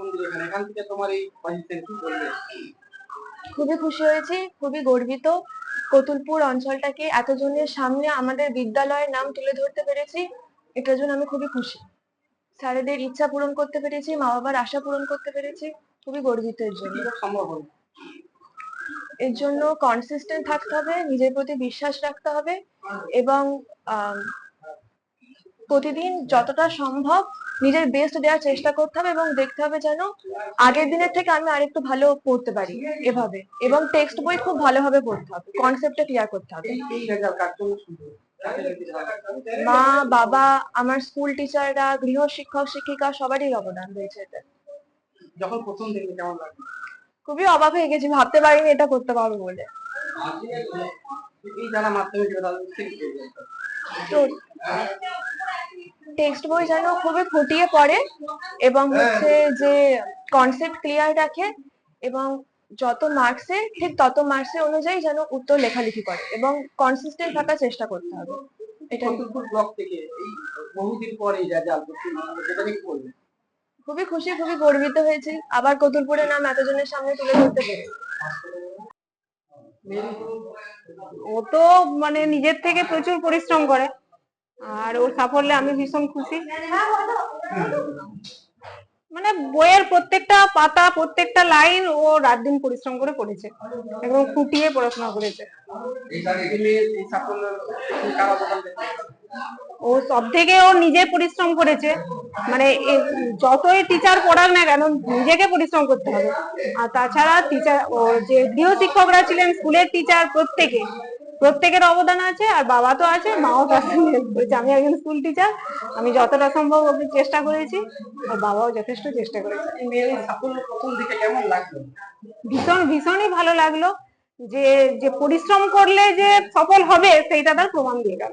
মন্দির এখানে এখান থেকে তোমার এই পজিশন কি বলবে? খুবই খুশি হয়েছি খুবই গর্বিত। কতুলপুর অঞ্চলটাকে এতজনের সামনে আমাদের বিদ্যালয়ের নাম তুলে ধরতে পেরেছি এটার জন্য আমি খুবই খুশি। স্যারেদের ইচ্ছা পূরণ করতে পেরেছি মা বাবার আশা পূরণ করতে পেরেছি খুবই গর্বিত এর জন্য। এর জন্য কনসিস্টেন্ট থাকতে হবে নিজের প্রতি বিশ্বাস রাখতে হবে এবং প্রতিদিন যতটা সম্ভব নিজের বেস্ট দেওয়ার চেষ্টা করতে হবে এবং দেখতে হবে যেন আগের দিনের থেকে আমি আরেকটু ভালো পড়তে পারি এভাবে এবং টেক্সট বই খুব ভালোভাবে পড়তে হবে কনসেপ্টটা ক্লিয়ার করতে হবে? মা বাবা আমার স্কুল টিচাররা গৃহ শিক্ষক শিক্ষিকা সবারই অবদান রয়েছে এতে যখন প্রথম দেখলে কেমন লাগল খুবই অবাক হয়ে গেছি ভাবতে পারিনি এটা করতে পারব বলে এই যারা মাধ্যমিক তাদের? তো টেক্সট বই যেন খুবই ফুটিয়ে পড়ে এবং হচ্ছে যে কনসেপ্ট ক্লিয়ার রাখে এবং যত মার্কসে ঠিক তত মার্কসে অনুযায়ী যেন উত্তর লেখালেখি করে এবং কনসিস্টেন্ট থাকার চেষ্টা করতে হবে। এটা ব্লক থেকে বহুদিন পরে রেজাল্ট সেটা নিয়ে কি বলবে খুবই খুশি খুবই গর্বিত হয়েছি। আবার কতুলপুরের নাম এতজনের সামনে তুলে ধরতে পেরে। ও তো মানে নিজের থেকে প্রচুর পরিশ্রম করে। আর ওর সাফল্যে আমি ভীষণ খুশি। মানে বইয়ের প্রত্যেকটা পাতা, প্রত্যেকটা লাইন ও রাত দিন পরিশ্রম করে পড়েছে। একদম খুঁটিয়ে পড়াশোনা করেছে। ও সব থেকে ও নিজে পরিশ্রম করেছে। মানে যতই টিচার পড়াক না কেন, নিজেকে পরিশ্রম করতে হবে। আর তাছাড়া টিচার ও যে গৃহ শিক্ষকরা ছিলেন স্কুলের টিচার প্রত্যেকে প্রত্যেকের অবদান আছে আর বাবা তো আছে মাও help করেছে আমি একজন স্কুল টিচার আমি যতটা সম্ভব ওকে চেষ্টা করেছি আর বাবাও যথেষ্ট চেষ্টা করেছে। ভীষণ ভীষণই ভালো লাগল। যে যে পরিশ্রম করলে যে সফল হবে সেইটা তার প্রমাণ দিয়ে গেল।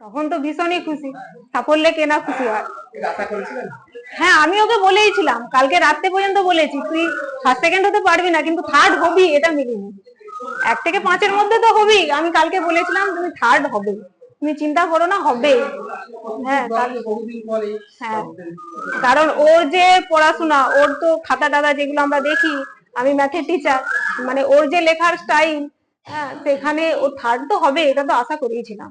তখন তো ভীষণই খুশি। সাফল্যে কেনা খুশি হয়। হ্যাঁ আমি ওকে বলেইছিলাম কালকে রাত্রে পর্যন্ত বলেছি তুই ফার্স্ট সেকেন্ড হতে পারবি না কিন্তু থার্ড হবি এটা মিলিনি এক থেকে পাঁচের মধ্যে তো হবি আমি কালকে বলেছিলাম তুমি থার্ড হবে। তুমি চিন্তা করো না হবে। হ্যাঁ হ্যাঁ। কারণ ওর যে পড়াশোনা ওর তো খাতা টাতা যেগুলো আমরা দেখি আমি ম্যাথের টিচার মানে ওর যে লেখার স্টাইল হ্যাঁ সেখানে ও থার্ড তো হবে এটা তো আশা করেইছিলাম